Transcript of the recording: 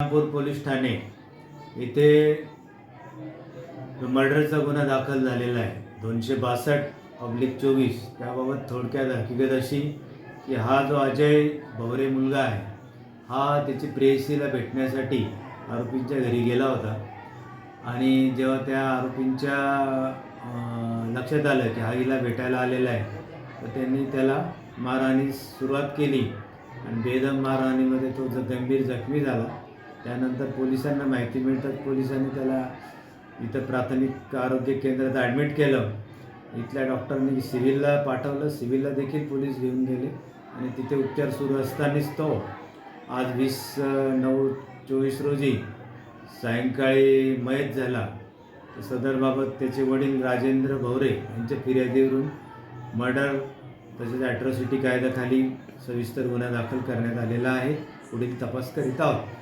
Nagpur police Thane इथे मर्डरचा गुन्हा दाखल झालेला आहे. दोनशे बासष्ट पब्लिक चोवीस त्याबाबत थोडक्यात हकीकत अशी की हा जो अजय भवरे मुलगा आहे हा त्याची प्रेयसीला भेटण्यासाठी आरोपींच्या घरी गेला होता. आणि जेव्हा त्या आरोपींच्या लक्षात आलं की हा हिला भेटायला आलेला आहे तर त्यांनी त्याला मारहाणी सुरुवात केली. आणि बेदम मारहाणीमध्ये तो ज गंभीर जखमी झाला त्यानंतर पोलिसांना माहिती मिळतात पोलिसांनी त्याला इथं प्राथमिक आरोग्य केंद्रात ॲडमिट केलं. इथल्या डॉक्टरनी सिव्हिलला पाठवलं. सिव्हिलला देखील पोलीस घेऊन गेले. आणि तिथे उपचार सुरू असतानाच तो आज वीस नऊ चोवीस रोजी सायंकाळी मयत झाला. तर सदरबाबत त्याचे वडील राजेंद्र भवरे यांच्या फिर्यादीवरून मर्डर तसेच ॲट्रॉसिटी कायद्याखाली सविस्तर गुन्हा दाखल करण्यात आलेला आहे. पुढील तपास करीत आहोत.